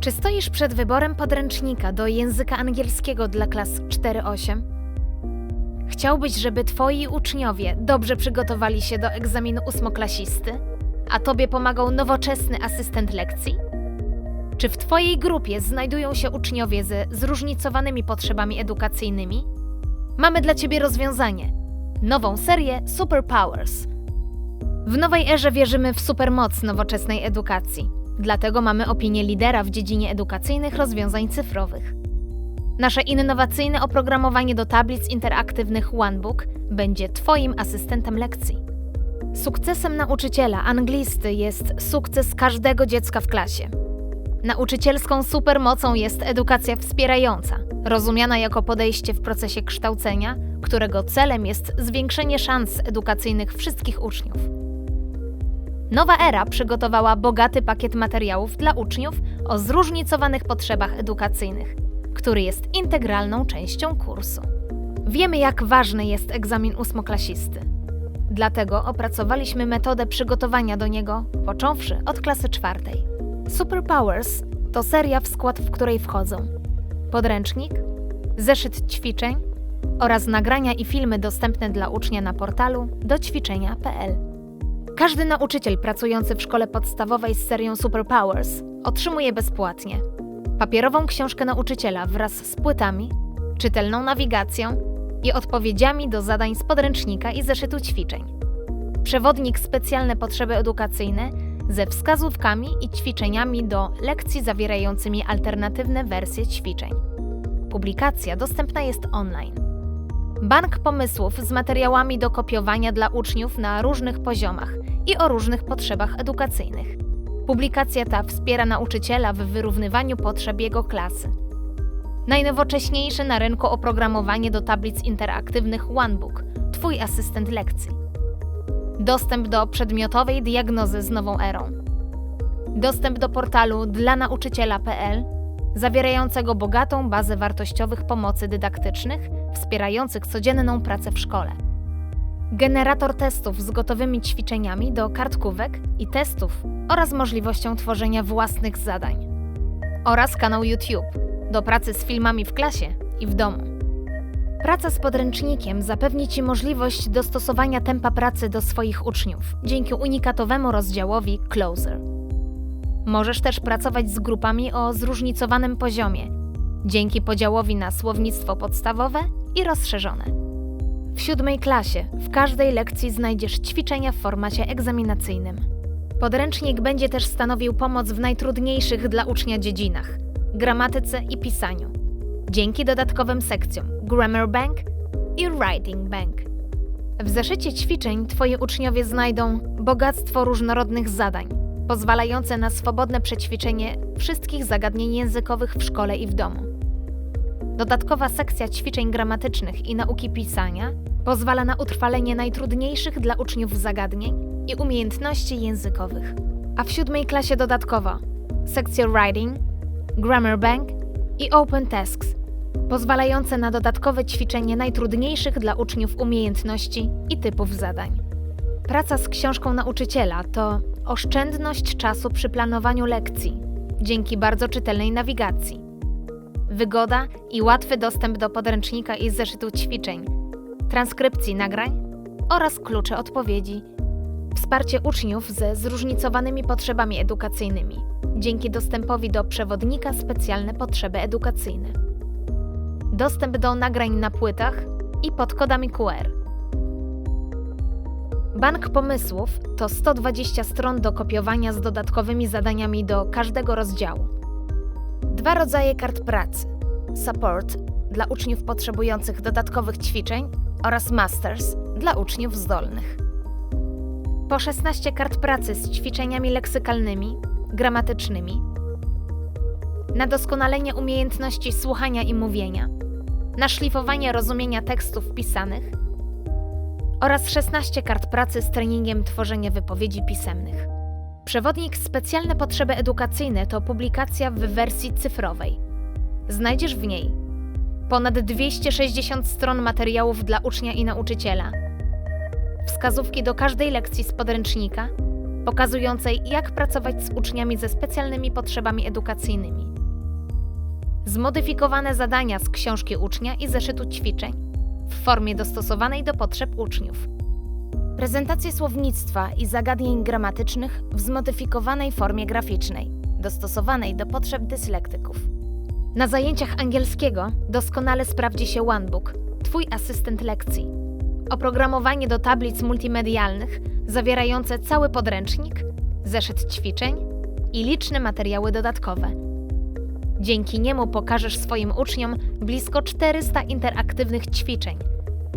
Czy stoisz przed wyborem podręcznika do języka angielskiego dla klas 4-8? Chciałbyś, żeby twoi uczniowie dobrze przygotowali się do egzaminu ósmoklasisty, a tobie pomagał nowoczesny asystent lekcji? Czy w twojej grupie znajdują się uczniowie ze zróżnicowanymi potrzebami edukacyjnymi? Mamy dla ciebie rozwiązanie. Nową serię Superpowers. W nowej erze wierzymy w supermoc nowoczesnej edukacji. Dlatego mamy opinię lidera w dziedzinie edukacyjnych rozwiązań cyfrowych. Nasze innowacyjne oprogramowanie do tablic interaktywnych OneBook będzie Twoim asystentem lekcji. Sukcesem nauczyciela anglisty jest sukces każdego dziecka w klasie. Nauczycielską supermocą jest edukacja wspierająca, rozumiana jako podejście w procesie kształcenia, którego celem jest zwiększenie szans edukacyjnych wszystkich uczniów. Nowa era przygotowała bogaty pakiet materiałów dla uczniów o zróżnicowanych potrzebach edukacyjnych, który jest integralną częścią kursu. Wiemy, jak ważny jest egzamin ósmoklasisty. Dlatego opracowaliśmy metodę przygotowania do niego, począwszy od klasy czwartej. Superpowers to seria, w skład w której wchodzą podręcznik, zeszyt ćwiczeń oraz nagrania i filmy dostępne dla ucznia na portalu doćwiczenia.pl. Każdy nauczyciel pracujący w szkole podstawowej z serią Superpowers otrzymuje bezpłatnie papierową książkę nauczyciela wraz z płytami, czytelną nawigacją i odpowiedziami do zadań z podręcznika i zeszytu ćwiczeń. Przewodnik specjalne potrzeby edukacyjne ze wskazówkami i ćwiczeniami do lekcji zawierającymi alternatywne wersje ćwiczeń. Publikacja dostępna jest online. Bank pomysłów z materiałami do kopiowania dla uczniów na różnych poziomach i o różnych potrzebach edukacyjnych. Publikacja ta wspiera nauczyciela w wyrównywaniu potrzeb jego klasy. Najnowocześniejsze na rynku oprogramowanie do tablic interaktywnych OneBook, Twój asystent lekcji. Dostęp do przedmiotowej diagnozy z nową erą. Dostęp do portalu dla nauczyciela.pl, zawierającego bogatą bazę wartościowych pomocy dydaktycznych wspierających codzienną pracę w szkole. Generator testów z gotowymi ćwiczeniami do kartkówek i testów oraz możliwością tworzenia własnych zadań. Oraz kanał YouTube do pracy z filmami w klasie i w domu. Praca z podręcznikiem zapewni Ci możliwość dostosowania tempa pracy do swoich uczniów dzięki unikatowemu rozdziałowi Closer. Możesz też pracować z grupami o zróżnicowanym poziomie dzięki podziałowi na słownictwo podstawowe i rozszerzone. W siódmej klasie w każdej lekcji znajdziesz ćwiczenia w formacie egzaminacyjnym. Podręcznik będzie też stanowił pomoc w najtrudniejszych dla ucznia dziedzinach gramatyce i pisaniu dzięki dodatkowym sekcjom Grammar Bank i Writing Bank. W zeszycie ćwiczeń Twoi uczniowie znajdą bogactwo różnorodnych zadań, pozwalające na swobodne przećwiczenie wszystkich zagadnień językowych w szkole i w domu. Dodatkowa sekcja ćwiczeń gramatycznych i nauki pisania pozwala na utrwalenie najtrudniejszych dla uczniów zagadnień i umiejętności językowych. A w siódmej klasie dodatkowo sekcja Writing, Grammar Bank i Open Tasks, pozwalające na dodatkowe ćwiczenie najtrudniejszych dla uczniów umiejętności i typów zadań. Praca z książką nauczyciela to oszczędność czasu przy planowaniu lekcji dzięki bardzo czytelnej nawigacji, wygoda i łatwy dostęp do podręcznika i zeszytu ćwiczeń, transkrypcji nagrań oraz klucze odpowiedzi, wsparcie uczniów ze zróżnicowanymi potrzebami edukacyjnymi dzięki dostępowi do przewodnika specjalne potrzeby edukacyjne, dostęp do nagrań na płytach i pod kodami QR. Bank Pomysłów to 120 stron do kopiowania z dodatkowymi zadaniami do każdego rozdziału. Dwa rodzaje kart pracy: Support dla uczniów potrzebujących dodatkowych ćwiczeń oraz Masters dla uczniów zdolnych. Po 16 kart pracy z ćwiczeniami leksykalnymi, gramatycznymi, na doskonalenie umiejętności słuchania i mówienia, na szlifowanie rozumienia tekstów pisanych oraz 16 kart pracy z treningiem tworzenia wypowiedzi pisemnych. Przewodnik Specjalne Potrzeby Edukacyjne to publikacja w wersji cyfrowej. Znajdziesz w niej ponad 260 stron materiałów dla ucznia i nauczyciela, wskazówki do każdej lekcji z podręcznika pokazującej, jak pracować z uczniami ze specjalnymi potrzebami edukacyjnymi. Zmodyfikowane zadania z książki ucznia i zeszytu ćwiczeń w formie dostosowanej do potrzeb uczniów. Prezentacje słownictwa i zagadnień gramatycznych w zmodyfikowanej formie graficznej, dostosowanej do potrzeb dyslektyków. Na zajęciach angielskiego doskonale sprawdzi się OneBook, Twój asystent lekcji. Oprogramowanie do tablic multimedialnych zawierające cały podręcznik, zeszyt ćwiczeń i liczne materiały dodatkowe. Dzięki niemu pokażesz swoim uczniom blisko 400 interaktywnych ćwiczeń.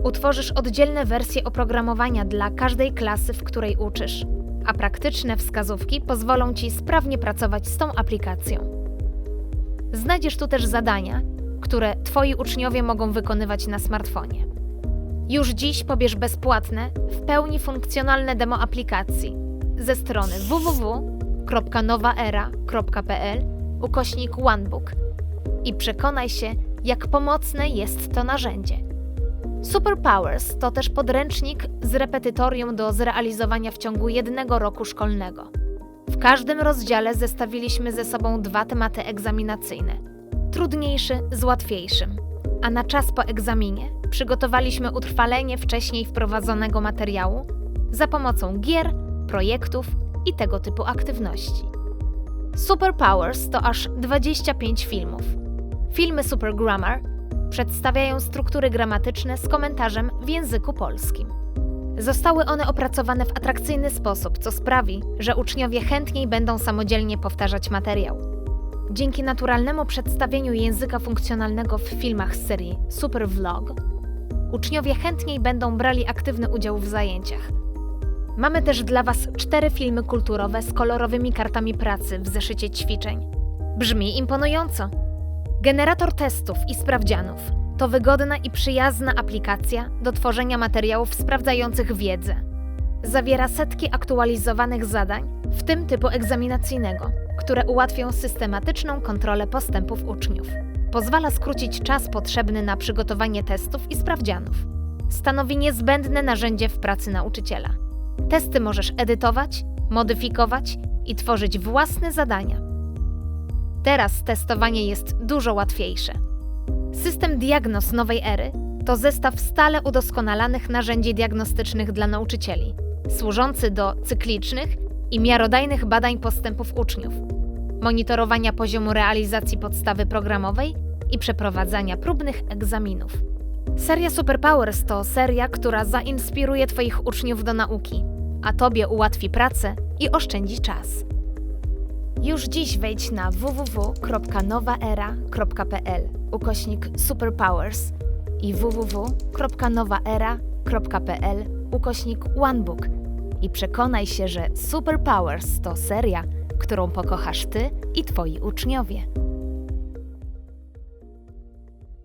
Utworzysz oddzielne wersje oprogramowania dla każdej klasy, w której uczysz, a praktyczne wskazówki pozwolą Ci sprawnie pracować z tą aplikacją. Znajdziesz tu też zadania, które Twoi uczniowie mogą wykonywać na smartfonie. Już dziś pobierz bezpłatne, w pełni funkcjonalne demo aplikacji ze strony www.nowaera.pl ukośnik OneBook i przekonaj się, jak pomocne jest to narzędzie. Superpowers to też podręcznik z repetytorium do zrealizowania w ciągu jednego roku szkolnego. W każdym rozdziale zestawiliśmy ze sobą dwa tematy egzaminacyjne trudniejszy z łatwiejszym. A na czas po egzaminie przygotowaliśmy utrwalenie wcześniej wprowadzonego materiału za pomocą gier, projektów i tego typu aktywności. Superpowers to aż 25 filmów. Filmy Super Grammar przedstawiają struktury gramatyczne z komentarzem w języku polskim. Zostały one opracowane w atrakcyjny sposób, co sprawi, że uczniowie chętniej będą samodzielnie powtarzać materiał. Dzięki naturalnemu przedstawieniu języka funkcjonalnego w filmach z serii Super Vlog, uczniowie chętniej będą brali aktywny udział w zajęciach. Mamy też dla Was cztery filmy kulturowe z kolorowymi kartami pracy w zeszycie ćwiczeń. Brzmi imponująco. Generator testów i sprawdzianów to wygodna i przyjazna aplikacja do tworzenia materiałów sprawdzających wiedzę. Zawiera setki aktualizowanych zadań, w tym typu egzaminacyjnego, które ułatwią systematyczną kontrolę postępów uczniów. Pozwala skrócić czas potrzebny na przygotowanie testów i sprawdzianów. Stanowi niezbędne narzędzie w pracy nauczyciela. Testy możesz edytować, modyfikować i tworzyć własne zadania. Teraz testowanie jest dużo łatwiejsze. System Diagnoz nowej ery to zestaw stale udoskonalanych narzędzi diagnostycznych dla nauczycieli, służący do cyklicznych i miarodajnych badań postępów uczniów, monitorowania poziomu realizacji podstawy programowej i przeprowadzania próbnych egzaminów. Seria Superpowers to seria, która zainspiruje Twoich uczniów do nauki, a Tobie ułatwi pracę i oszczędzi czas. Już dziś wejdź na www.nowaera.pl ukośnik superpowers i www.nowaera.pl ukośnik onebook i przekonaj się, że Superpowers to seria, którą pokochasz Ty i Twoi uczniowie.